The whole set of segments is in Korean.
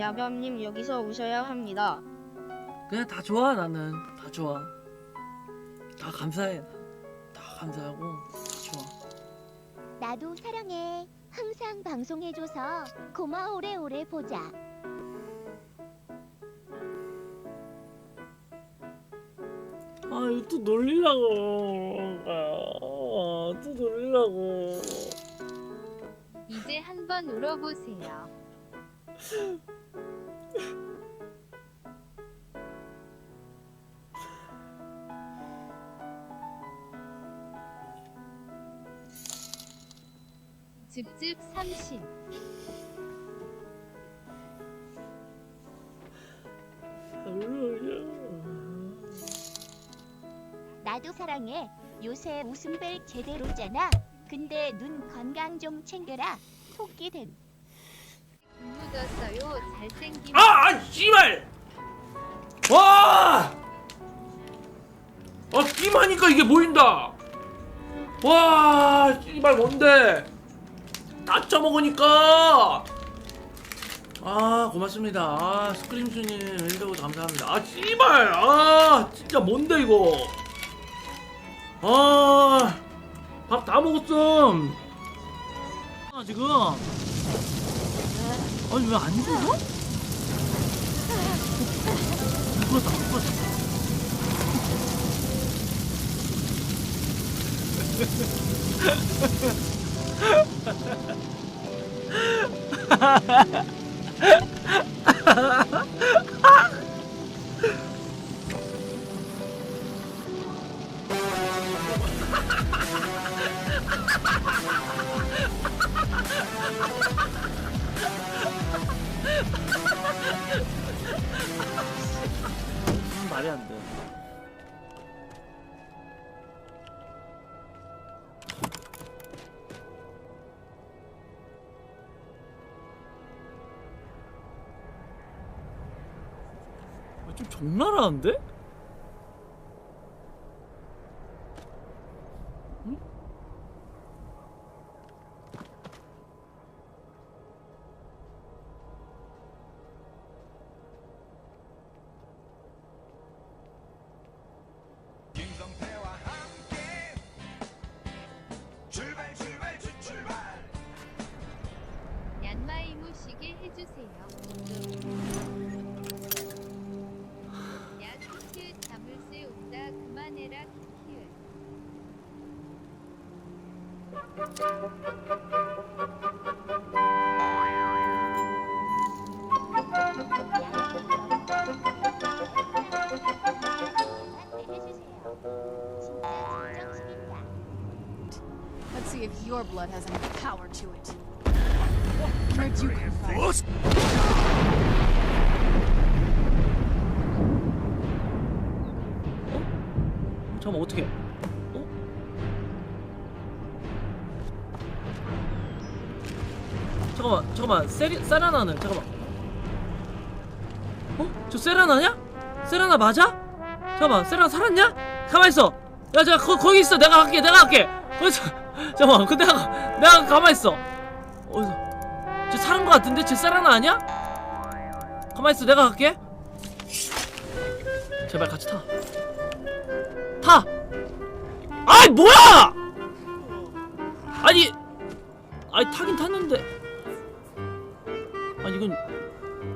야밤님 여기서 우셔야 합니다. 그냥 다 좋아 나는 다 좋아 다 감사해 다 감사하고 다 좋아 나도 사랑해. 항상 방송해줘서 고마워 오래오래 보자. 아 이거 또 놀리려고 아, 또 놀리려고 이제 한번 울어보세요. 즙즙 30 나도 사랑해. 요새 웃음벨 제대로잖아. 근데 눈 건강 좀 챙겨라. 토끼 된. 묻었어요. 잘생김 아! 아 씨발! 와! 아 끼마니까 이게 보인다 와 씨발 뭔데 다쳐 먹으니까 아 고맙습니다 아 스크림슈님 헬더우 감사합니다 아 씨발 아 진짜 뭔데 이거 아 밥 다 먹었음 아 지금 아니 왜안 죽어? 죽었다 죽었다 적나라한데? Let's see if your blood has any power to it. Where'd you come from? 잠깐만 어떻게? 잠깐만 세리 세라나는 잠깐만. 어? 저 세라나냐? 세라나 맞아? 잠깐만 세라나 살았냐? 가만 있어. 야, 자 거, 거기 있어. 내가 갈게. 내가 갈게. 거기서 잠깐만. 그 내가 내가 가만 있어. 어디서? 저 살은 거 같은데? 쟤 세라나 아니야? 가만 있어. 내가 갈게. 제발 같이 타. 타! 아이 뭐야! 아니 아니 타긴 탔는데 아니 이건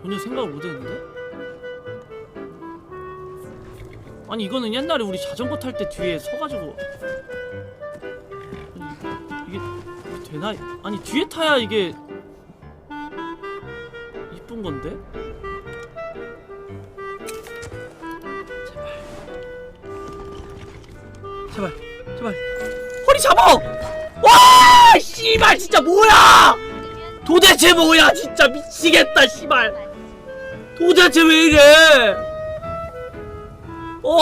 전혀 생각을 못했는데? 아니 이거는 옛날에 우리 자전거 탈 때 뒤에 서가지고 아니, 이게, 되나? 아니 뒤에 타야 이게 이쁜 건데? 제발. 제발. 허리 잡아! 와 씨발 진짜 뭐야! 도대체 뭐야 진짜 미치겠다 씨발 도대체 왜 이래 어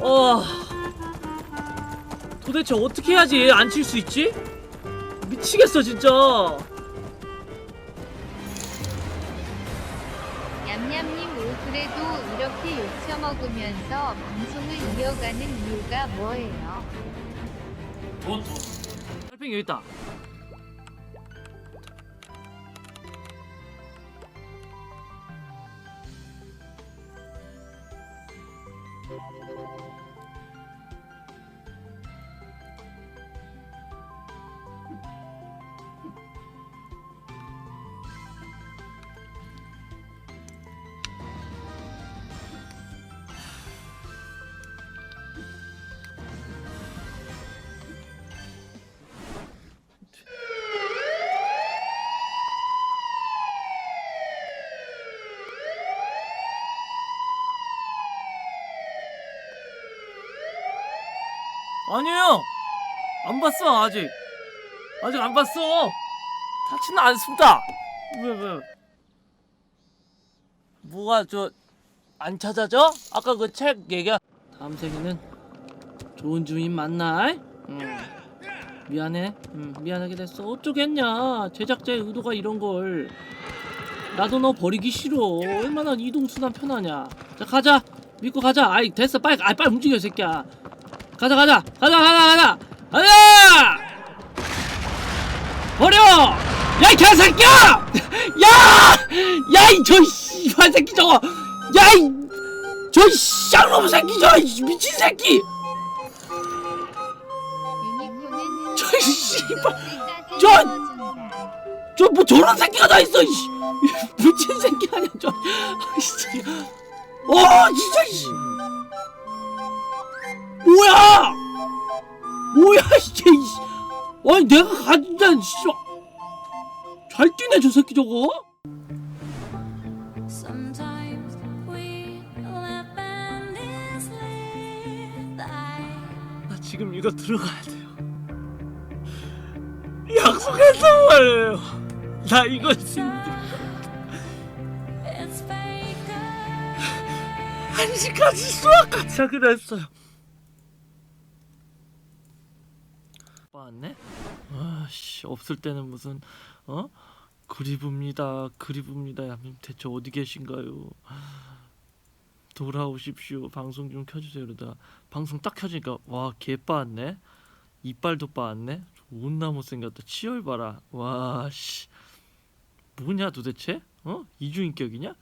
어. 도대체 어떻게 해야지 안 칠 수 있지? 미치겠어 진짜. 욕처먹으면서 방송을 이어가는 이유가 뭐예요? 뭐? 달팽이 여기 있다. 아니에요. 안 봤어 아직. 아직 안 봤어. 다치는 않습니다. 왜 왜? 뭐가 저 안 찾아져? 아까 그 책 얘기야. 다음 세계는 좋은 주인 만나. 응. 미안해. 응, 미안하게 됐어. 어쩌겠냐. 제작자의 의도가 이런 걸. 나도 너 버리기 싫어. 얼마나 이동 수단 편하냐. 자 가자. 믿고 가자. 아이 됐어. 빨리 아 빨리 움직여 이 새끼야. 가자 가자 가자 가자 가자. 가자! 버려! 야 이 개새끼야! 야야이저 씨발 새끼 저거! 야이저 쌍놈 새끼 저 미친 새끼! 저 씨발! 저- 저저뭐 저런 새끼가 다 있어 이씨. 미친 새끼 아니야 저. 아이씨 어 진짜 씨 뭐야? 뭐야 이게 이씨. 아니 내가 가진다 씨 잘 뛰네 저 새끼 저거. Sometimes we live endlessly. 나 지금 이거 들어가야 돼요. 약속했단 말이에요. 나 이거 진짜. It's fake. 한시까지 수학까지 하기로 했어요. 왔네? 아씨 없을 때는 무슨 어? 그리브입니다 그리브입니다. 야님 대체 어디 계신가요? 돌아오십시오. 방송 좀 켜주세요. 이러다 방송 딱 켜지니까 와 개 빠았네? 이빨도 빠았네? 존나 못생겼다. 치열 봐라. 와씨. 뭐냐 도대체? 어? 이중인격이냐?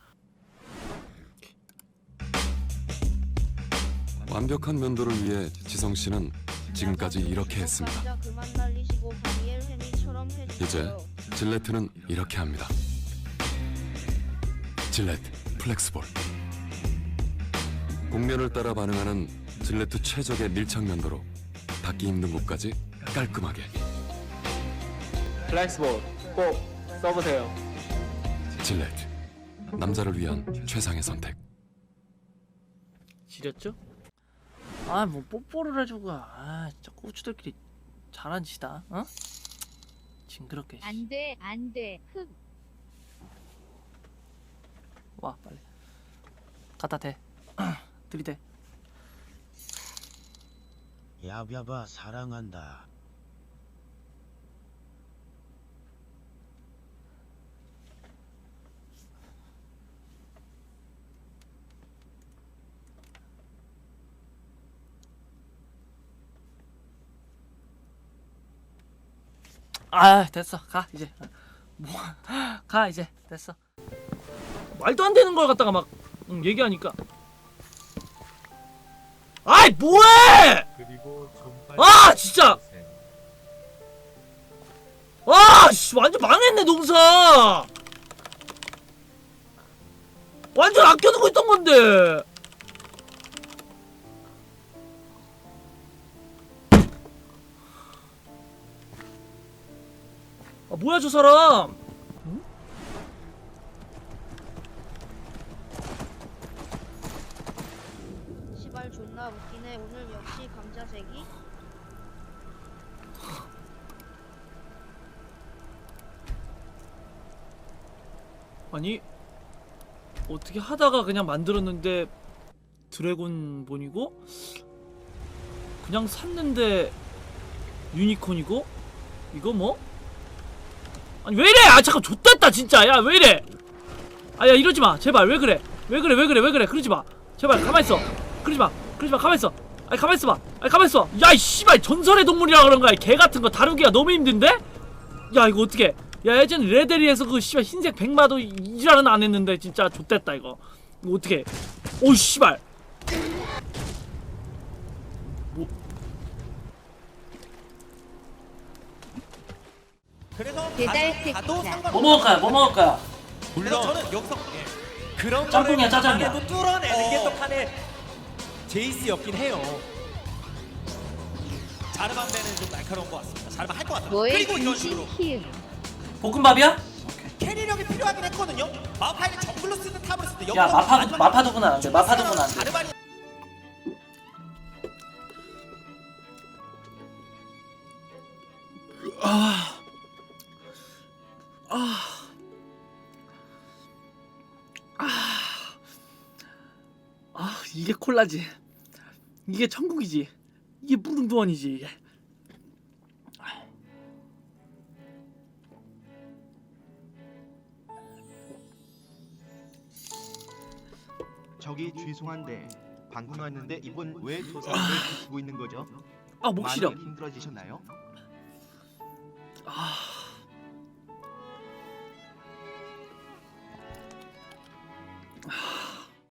완벽한 면도를 위해 지성 씨는 지금까지 이렇게 했습니다. 해주세요. 질레트는 이렇게 합니다. 질레트 플렉스볼. 곡면을 따라 반응하는 질레트 최적의 밀착 면도로 닿기 힘든 곳까지 깔끔하게. 플렉스볼 꼭 써보세요. 질레트 남자를 위한 최상의 선택. 지렸죠? 아 뭐 뽀뽀를 해주고 아 진짜 고추들끼리 잘한 짓이다 어? 징그럽게 씨. 안돼 안돼 흑와 빨리 갖다 대 들이대 야벼봐 사랑한다. 아 됐어. 가 이제. 뭐 가 이제. 됐어. 말도 안 되는 걸 갖다가 막 응, 얘기하니까. 아이 뭐해! 아 진짜! 아씨 완전 망했네 농사! 완전 아껴두고 있던 건데 아 뭐야 저 사람 시발 존나 웃기네. 오늘 역시 감자색이. 아니 어떻게 하다가 그냥 만들었는데 드래곤본이고 그냥 샀는데 유니콘이고 이거 뭐? 아니 왜 이래? 아 잠깐 좆됐다 진짜. 야 왜 이래? 아야 이러지 마. 제발 왜 그래? 왜 그래 왜 그래 왜 그래? 그러지 마. 제발 가만 있어. 그러지 마. 그러지 마. 가만 있어. 아니 가만 있어 봐. 아니 가만 있어. 야이 씨발 전설의 동물이라 그런가 개 같은 거 다루기가 너무 힘든데? 야 이거 어떻게 야 예전에 레데리에서 그 씨발 흰색 백마도 이라는 안 했는데 진짜 좆됐다 이거. 이거 어떻게 오 씨발 그래서 배달 가서 가도. 상관없어요. 뭐 먹을까요 뭐 먹을까요 물론 저는 여기서 예. 그런 짬뽕이야, 거를 짜장이야. 또 뚫어내는 게또 판의 제이스였긴 해요. 자르반 배는 좀 날카로운 것 같습니다. 자르반 할것 같아요. 그리고 이런 식으로 키읔. 볶음밥이야? 캐리력이 필요하긴 했거든요. 마파이를 정글로 쓰든 탑으로 쓰든 야, 마파- 마파두부는 안 돼, 좀 마파두부는 안 돼. 자르반이 이게 콜라지. 이게 천국이지. 이게 무릉도원이지. 저기 죄송한데 방금 왔는데 이분 왜 조사를 주고 있는 거죠? 아, 목 시려. 많이 힘들어지셨나요?